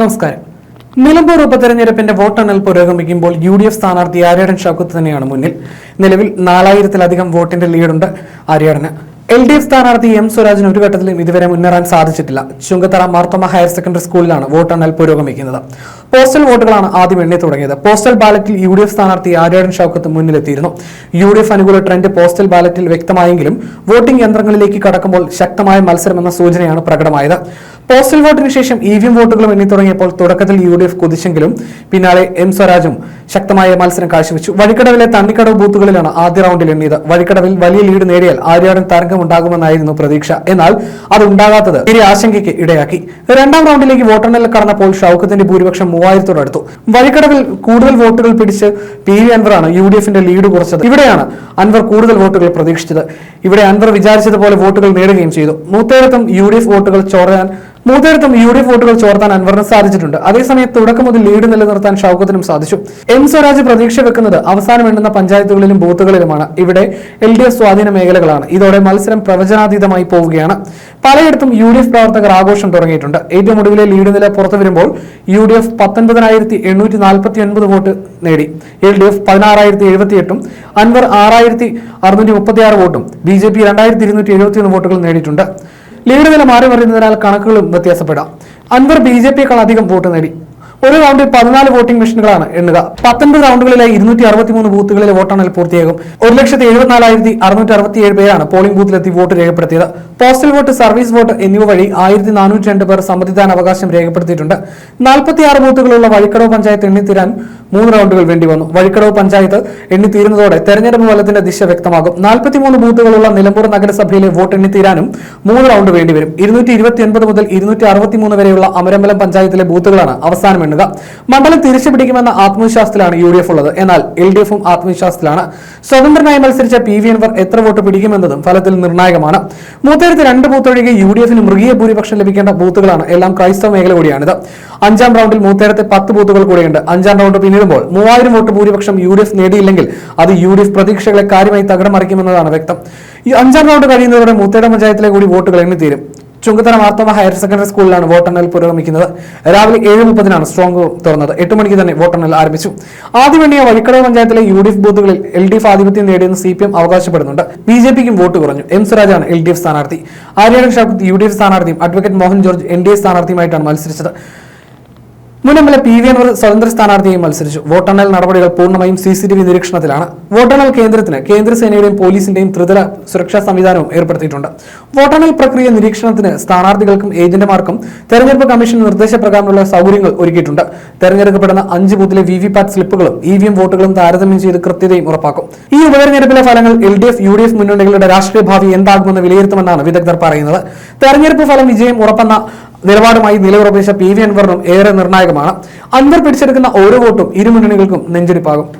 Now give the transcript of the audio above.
നമസ്കാരം. നിലമ്പൂർ ഉപതെരഞ്ഞെടുപ്പിന്റെ വോട്ടെണ്ണൽ പുരോഗമിക്കുമ്പോൾ യു ഡി എഫ് സ്ഥാനാർത്ഥി ആര്യാടൻ ഷൗക്കത്ത് തന്നെയാണ് മുന്നിൽ. നിലവിൽ നാലായിരത്തിലധികം വോട്ടിന്റെ ലീഡുണ്ട് ആര്യാടന്. എൽ ഡി എഫ് സ്ഥാനാർത്ഥി എം സ്വരാജിന് ഒരു ഘട്ടത്തിലും ഇതുവരെ മുന്നേറാൻ സാധിച്ചിട്ടില്ല. ചുങ്കത്തറ മാർത്തോമ ഹയർ സെക്കൻഡറി സ്കൂളിലാണ് വോട്ടെണ്ണൽ പുരോഗമിക്കുന്നത്. പോസ്റ്റൽ വോട്ടുകളാണ് ആദ്യം എണ്ണി തുടങ്ങിയത്. പോസ്റ്റൽ ബാലറ്റിൽ യു ഡി എഫ് സ്ഥാനാർത്ഥി ആര്യാടൻ ഷൗക്കത്ത് മുന്നിലെത്തിയിരുന്നു. യു ഡി എഫ് അനുകൂല ട്രെൻഡ് പോസ്റ്റൽ ബാലറ്റിൽ വ്യക്തമായെങ്കിലും വോട്ടിംഗ് യന്ത്രങ്ങളിലേക്ക് കടക്കുമ്പോൾ ശക്തമായ മത്സരമെന്ന സൂചനയാണ് പ്രകടമായത്. പോസ്റ്റൽ വോട്ടിന് ശേഷം ഇ വി എം വോട്ടുകളും എണ്ണി തുടങ്ങിയപ്പോൾ തുടക്കത്തിൽ യു ഡി എഫ് കുതിച്ചെങ്കിലും പിന്നാലെ എം സ്വരാജും ശക്തമായ മത്സരം കാഴ്ചവെച്ചു. വഴിക്കടവിലെ തണ്ണിക്കടവ് ബൂത്തുകളിലാണ് ആദ്യ റൗണ്ടിൽ എണ്ണിയത്. വഴിക്കടവിൽ വലിയ ലീഡ് നേടിയാൽ ആര്യാടൻ തരംഗമുണ്ടാകുമെന്നായിരുന്നു പ്രതീക്ഷ. എന്നാൽ അത് ഉണ്ടാകാത്തത് ഇനി ആശങ്കയ്ക്ക് ഇടയാക്കി. രണ്ടാം റൗണ്ടിലേക്ക് വോട്ടെണ്ണലിൽ കടന്നപ്പോൾ ഷൌക്കത്തിന്റെ ഭൂരിപക്ഷം മൂവായിരത്തോടടുത്തു വഴിക്കടവിൽ കൂടുതൽ വോട്ടുകൾ പിടിച്ച് പി വി അൻവറാണ് യു ഡി എഫിന്റെ ലീഡ് കുറച്ചത്. ഇവിടെയാണ് അൻവർ കൂടുതൽ വോട്ടുകൾ പ്രതീക്ഷിച്ചത്. ഇവിടെ അൻവർ വിചാരിച്ചതുപോലെ വോട്ടുകൾ നേടുകയും ചെയ്തു. മൂത്തേടത്തും യു ഡി എഫ് വോട്ടുകൾ ചോരാൻ മൂത്തേടത്തും യു ഡി എഫ് വോട്ടുകൾ ചോർത്താൻ അൻവറിന് സാധിച്ചിട്ടുണ്ട്. അതേസമയം തുടക്കം മുതൽ ലീഡ് നിലനിർത്താൻ ഷൗക്കത്തിനും സാധിച്ചു. എം സ്വരാജ് പ്രതീക്ഷ വെക്കുന്നത് അവസാനം എണ്ണുന്ന പഞ്ചായത്തുകളിലും ബൂത്തുകളിലുമാണ്. ഇവിടെ എൽ ഡി എഫ് സ്വാധീന മേഖലകളാണ്. ഇതോടെ മത്സരം പ്രവചനാതീതമായി പോവുകയാണ്. പലയിടത്തും യു ഡി എഫ് പ്രവർത്തകർ ആഘോഷം തുടങ്ങിയിട്ടുണ്ട്. ഏറ്റവും ഒടുവിലെ ലീഡ് നില പുറത്തു വരുമ്പോൾ യു ഡി എഫ് പത്തൊൻപതിനായിരത്തി എണ്ണൂറ്റി നാൽപ്പത്തി ഒൻപത് വോട്ട് നേടി. എൽ ഡി എഫ് പതിനാറായിരത്തി എഴുപത്തി എട്ടും അൻവർ ആറായിരത്തി അറുന്നൂറ്റി മുപ്പത്തി ആറ് വോട്ടും ബി ജെ പി രണ്ടായിരത്തി ഇരുന്നൂറ്റി എഴുപത്തി ഒന്ന് വോട്ടുകൾ നേടിയിട്ടുണ്ട്. ലീഡ് നില മാറി മറിയുന്നതിനാൽ കണക്കുകളും വ്യത്യാസപ്പെടാം. അൻവർ ബി ജെ പിയേക്കാൾ അധികം വോട്ട് നേടി. ഒരു റൗണ്ടിൽ പതിനാല് വോട്ടിംഗ് മെഷീനുകളാണ് എണ്ണുക. പത്തൊൻപത് റൗണ്ടുകളിലെ ഇരുന്നൂറ്റി അറുപത്തിമൂന്ന് ബൂത്തുകളിലെ വോട്ടെണ്ണൽ പൂർത്തിയാകും. ഒരു ലക്ഷത്തി എഴുപത്തിനാലായിരത്തി അറുന്നൂറ്റി അറുപത്തിയേഴ് പേരാണ് പോളിംഗ് ബൂത്തിലെത്തി വോട്ട് രേഖപ്പെടുത്തിയത്. പോസ്റ്റൽ വോട്ട് സർവീസ് വോട്ട് എന്നിവ വഴി ആയിരത്തി നാനൂറ്റി രണ്ട് പേർ സമ്മതിദാന അവകാശം രേഖപ്പെടുത്തിയിട്ടുണ്ട്. നാൽപ്പത്തിയാറ് ബൂത്തുകളുള്ള വഴിക്കടവ് പഞ്ചായത്ത് എണ്ണിത്തീരാൻ മൂന്ന് റൗണ്ടുകൾ വേണ്ടി വന്നു. വഴിക്കടവ് പഞ്ചായത്ത് എണ്ണിത്തീരുന്നതോടെ തെരഞ്ഞെടുപ്പ് ഫലത്തിന്റെ ദിശ വ്യക്തമാകും. നാൽപ്പത്തിമൂന്ന് ബൂത്തുകളുള്ള നിലമ്പൂർ നഗരസഭയിലെ വോട്ട് എണ്ണിത്തീരാനും മൂന്ന് റൗണ്ട് വേണ്ടിവരും ഇരുന്നൂറ്റി ഇരുപത്തിയൊൻപത് മുതൽ ഇരുന്നൂറ്റി അറുപത്തിമൂന്ന് വരെയുള്ള അമരമ്പലം പഞ്ചായത്തിലെ ബൂത്തുകളാണ് അവസാനം എണ്ണുക. മണ്ഡലം തിരിച്ചു പിടിക്കുമെന്ന ആത്മവിശ്വാസത്തിലാണ് യു ഡി എഫ് ഉള്ളത്. എന്നാൽ എൽ ഡി എഫും ആത്മവിശ്വാസത്തിലാണ്. സ്വതന്ത്രനായി മത്സരിച്ച പി വി എൻവർ എത്ര വോട്ട് പിടിക്കുമെന്നതും ഫലത്തിൽ നിർണായകമാണ്. മൂത്തേരത്തെ രണ്ട് ബൂത്ത് ഒഴികെ യു ഡി എഫിന് മൃഗീയ ഭൂരിപക്ഷം ലഭിക്കേണ്ട ബൂത്തുകളാണ് എല്ലാം ക്രൈസ്തവ മേഖല കൂടിയാണിത് അഞ്ചാം റൗണ്ടിൽ മൂത്തേരത്തെ പത്ത് ബൂത്തുകൾ കൂടെയുണ്ട്. അഞ്ചാം റൗണ്ട് പിന്നിടുമ്പോൾ മൂവായിരം വോട്ട് ഭൂരിപക്ഷം യു ഡി എഫ് നേടിയില്ലെങ്കിൽ അത് യു ഡി എഫ് പ്രതീക്ഷകളെ കാര്യമായി തകടം മറിക്കുമെന്നതാണ് വ്യക്തം. ഈ അഞ്ചാം റൗണ്ട് കഴിയുന്നതോടെ മൂത്തേട പഞ്ചായത്തിലെ കൂടി വോട്ടുകൾ എണ്ണി തീരും ചുങ്കത്തറ മാർത്തോമ ഹയർ സെക്കൻഡറി സ്കൂളിലാണ് വോട്ടെണ്ണൽ പുരോഗമിക്കുന്നത്. രാവിലെ ഏഴ് മുപ്പതിനാണ് സ്ട്രോങ് റൂം തുറന്നത്. എട്ട് മണിക്ക് തന്നെ വോട്ടെണ്ണൽ ആരംഭിച്ചു. ആദ്യം എണ്ണിയ വഴിക്കടവ് പഞ്ചായത്തിലെ യു ഡി എഫ് ബൂത്തുകളിൽ എൽ ഡി എഫ് ആധിപത്യം നേടിയെന്ന് സി പി എം അവകാശപ്പെടുന്നുണ്ട്. ബി ജെ പിക്കും വോട്ട് കുറഞ്ഞു. എം സുരാജാണ് എൽ ഡി എഫ് സ്ഥാനാർത്ഥി. Aryadan Shoukath U D F സ്ഥാനാർത്ഥിയും advocate Mohan George N D A സ്ഥാനാർത്ഥിയുമായിട്ടാണ് മത്സരിച്ചത്. എൽ പി വി അൻവർ സ്വതന്ത്ര സ്ഥാനാർത്ഥിയായി മത്സരിച്ചു. വോട്ടെണ്ണൽ നടപടികൾ പൂർണമായും സി സി ടി വി നിരീക്ഷണത്തിലാണ്. വോട്ടെണ്ണൽ കേന്ദ്രത്തിന് കേന്ദ്രസേനയുടെയും പോലീസിന്റെയും ത്രിതല സുരക്ഷാ സംവിധാനവും ഏർപ്പെടുത്തിയിട്ടുണ്ട്. വോട്ടെണ്ണൽ പ്രക്രിയ നിരീക്ഷണത്തിന് സ്ഥാനാർത്ഥികൾക്കും ഏജന്റുമാർക്കും തെരഞ്ഞെടുപ്പ് കമ്മീഷൻ നിർദ്ദേശപ്രകാരമുള്ള സൗകര്യങ്ങൾ ഒരുക്കിയിട്ടുണ്ട്. തെരഞ്ഞെടുക്കപ്പെടുന്ന അഞ്ച് ബൂത്തിലെ വി വി പാറ്റ് സ്ലിപ്പുകളും ഇ വി എം വോട്ടുകളും താരതമ്യം ചെയ്ത് കൃത്യതയും ഉറപ്പാക്കും. ഈ ഉപതെരഞ്ഞെടുപ്പിലെ ഫലങ്ങൾ L D F U D F മുന്നണികളുടെ രാഷ്ട്രീയ ഭാവി എന്താകുമെന്ന് വിലയിരുത്തുമെന്നാണ് വിദഗ്ധർ പറയുന്നത്. തെരഞ്ഞെടുപ്പ് ഫലം വിജയം ഉറപ്പെന്ന നിലപാടുമായി നിലയുറപ്പിച്ച പി വി അൻവറിനും ഏറെ നിർണായകമാണ്. അൻവർ പിടിച്ചെടുക്കുന്ന ഓരോ വോട്ടും ഇരുമുന്നണികൾക്കും നെഞ്ചിടിപ്പാകും.